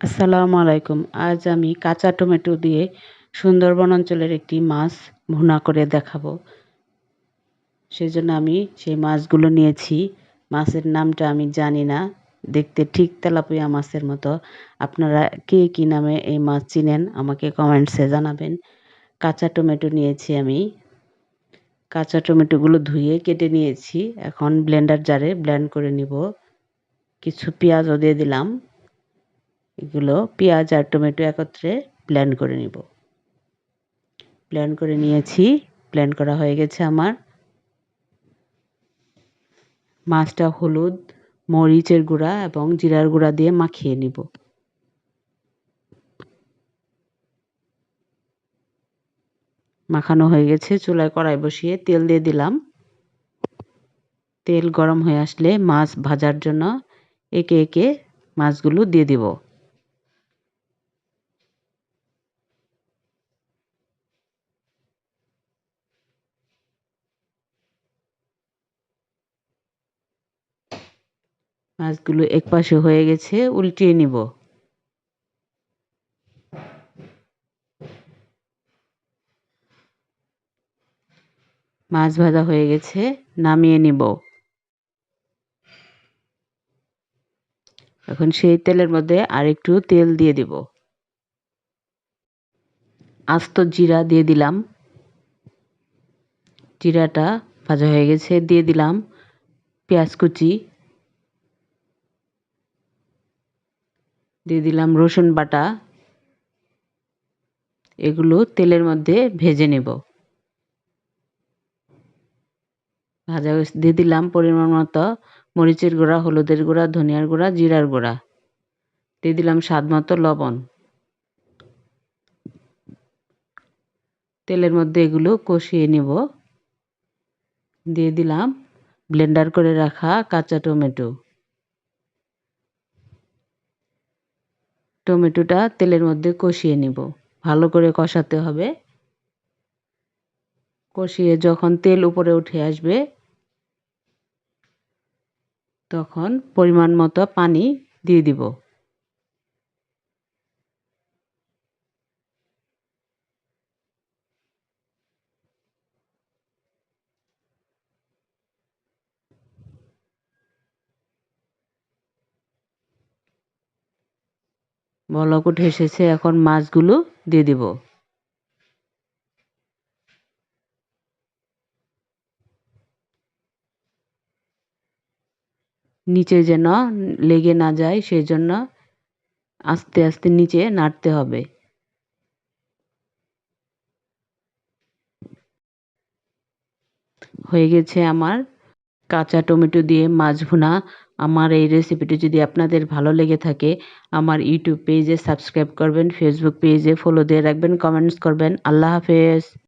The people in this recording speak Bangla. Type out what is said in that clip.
আসসালামু আলাইকুম। আজ আমি কাঁচা টমেটো দিয়ে সুন্দরবন অঞ্চলের একটি মাছ ভুনা করে দেখাবো। সেই জন্য আমি সেই মাছগুলো নিয়েছি। মাছের নামটা আমি জানি না। দেখতে ঠিক তেলাপিয়া মাছের মতো। আপনারা কে কী নামে এই মাছ চিনেন আমাকে কমেন্টসে জানাবেন। কাঁচা টমেটো নিয়েছি আমি। কাঁচা টমেটোগুলো ধুয়ে কেটে নিয়েছি। এখন ব্লেন্ডার জারে ব্লেন্ড করে নিব। কিছু পেঁয়াজও দিয়ে দিলাম। এগুলো পেঁয়াজ আর টমেটো একত্রে ব্লেন্ড করে নিব। ব্লেন্ড করে নিয়েছি ব্লেন্ড করা হয়ে গেছে আমার। মাছটা হলুদ, মরিচের গুঁড়া এবং জিরার গুঁড়া দিয়ে মাখিয়ে নিব। মাখানো হয়ে গেছে, চুলায় কড়াই বসিয়ে তেল দিয়ে দিলাম। তেল গরম হয়ে আসলে মাছ ভাজার জন্য একে একে মাছগুলো দিয়ে দিব। মাছগুলো একপাশে হয়ে গেছে, উল্টিয়ে নিব। মাছ ভাজা হয়ে গেছে, নামিয়ে নিব। এখন সেই তেলের মধ্যে আর একটু তেল দিয়ে দিব। আস্ত জিরা দিয়ে দিলাম। জিরাটা ভাজা হয়ে গেছে, দিয়ে দিলাম পেঁয়াজ কুচি। দিয়ে দিলাম রসুন বাটা। এগুলো তেলের মধ্যে ভেজে নেব। ভাজা দিয়ে দিলাম পরিমাণ মতো মরিচের গুঁড়া, হলুদের গুঁড়া, ধনিয়ার গুঁড়া, জিরার গুঁড়া। দিয়ে দিলাম স্বাদ মতো লবণ। তেলের মধ্যে এগুলো কষিয়ে নেব। দিয়ে দিলাম ব্লেন্ডার করে রাখা কাঁচা টমেটো। টমেটোটা তেলের মধ্যে কষিয়ে নিব। ভালো করে কষাতে হবে। কষিয়ে যখন তেল উপরে উঠে আসবে, তখন পরিমাণ মতো পানি দিয়ে দিব। উঠে এসেছে, এখন মাছগুলো দিয়ে দিব। নিচে যেন লেগে না যায় সেই জন্য আস্তে আস্তে নিচে নাড়তে হবে। হয়ে গেছে আমার কাঁচা টমেটো দিয়ে মাছ ভুনা। আমার এই রেসিপিটি যদি আপনাদের ভালো লেগে থাকে, আমার ইউটিউব পেজে সাবস্ক্রাইব করবেন ফেসবুক পেজে ফলো দিয়ে রাখবেন কমেন্টস করবেন। আল্লাহ হাফেজ।